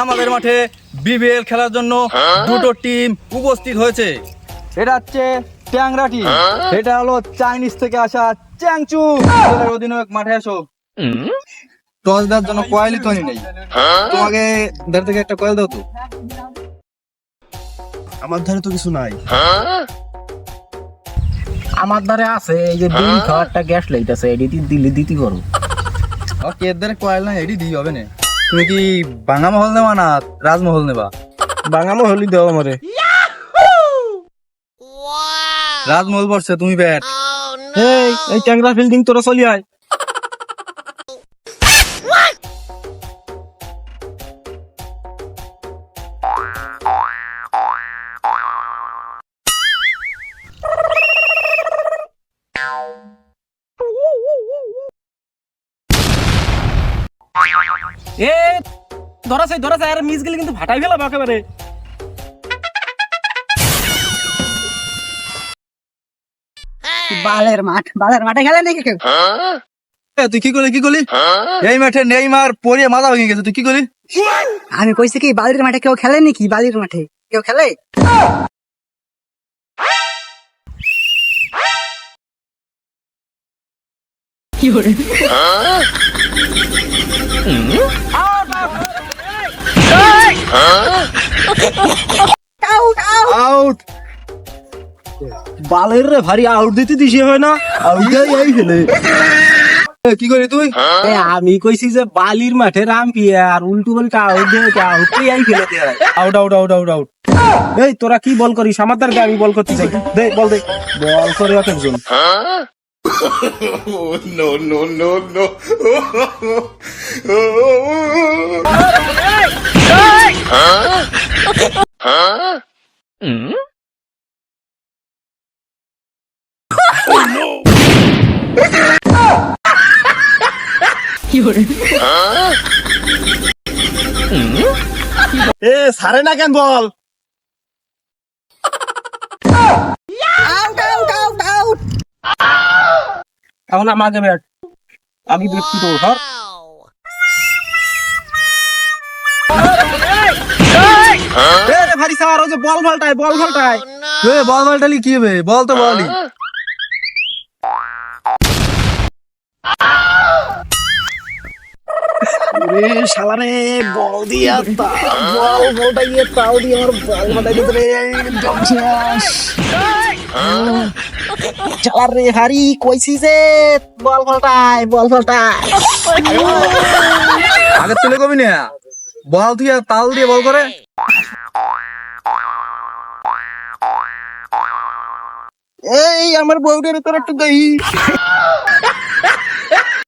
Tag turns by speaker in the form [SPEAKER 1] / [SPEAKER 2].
[SPEAKER 1] আমাদের মাঠে বিবিএল খেলার জন্য দুটো টিম উপস্থিত হয়েছে। এটা হচ্ছে ট্যাংরা টিম এটা হলো চাইনিজ থেকে আসা চ্যাংচু অধিনায়ক মাঠে আসো টস দেওয়ার জন্য কয়েলই তো নেই। তোমাকে ধার থেকে একটা কয়েল দাও তো।
[SPEAKER 2] আমার ধারে তো কিছু নাই।
[SPEAKER 3] আমার দ্বারে আছে এই যে বিড়ি খাওয়ারটা গ্যাস লাইট আছে এটি দিলে দিতে
[SPEAKER 1] ওকে এর দ্বারা কয়েল না এডি দিই হবে না। তুমি কি বাঙা মহল নেবা না রাজমহল নেবা
[SPEAKER 2] বাঙা মহলই দেওয়া আমারে।
[SPEAKER 1] রাজমহল বসছে তুমি ব্যাট।
[SPEAKER 2] এই এই ট্যাংরা ফিল্ডিং তোরা চলি আয়।
[SPEAKER 3] এ ধরা চাই ধরা চাই আর মিস গেলে কিন্তু ফাটাই ফেলাম একেবারে।
[SPEAKER 4] বালের মাঠ বালের মাঠে খেলে নাকি কেউ?
[SPEAKER 1] তুই কি করলি কি করলি? এই মাঠে নেইমার পরিয়ে মাথা ভেঙে গেছে তুই কি করলি?
[SPEAKER 4] আমি কইছি কি বালির মাঠে কেউ খেলে নাকি? বালির মাঠে কেউ খেলে?
[SPEAKER 1] আউট
[SPEAKER 2] বালের রে ভারী আউট দিতে দিছি হয় না? আউট এই ফেলে
[SPEAKER 1] কি করলি তুই?
[SPEAKER 2] এ, আমি কইছি যে বালির মাঠে রাম পিয়ে আর উল্টু বলটা আউট দিয়ে আউট এই ফেলে দেয়
[SPEAKER 1] out out out out out
[SPEAKER 2] এই তোরা কি বল করিস? আমার দ্বারা আমি বল করতে চাই। দে বল দে। বল করে এক একজন এ সারে না কেন বল? এখন আমাকে ব্যাট। আমি ব্যক্তি তো ধর। এ স্যার ওই যে বল বল ফাল্টায়
[SPEAKER 1] বল বলটালি কি হবে? বল তো বলই
[SPEAKER 2] রে শালা রে বল দিয়া বল বলটা গিয়ে তাও দিয়ে আমার বল মাথায় রে জমছাস চালার রে হারি কইছি যে বল ফাল্টায় বল ফাল্টায়
[SPEAKER 1] আগে তুলে কবি না। বল দিয়া তাল দিয়ে বল করে।
[SPEAKER 2] এই আমার বউটার তোর একটু দেই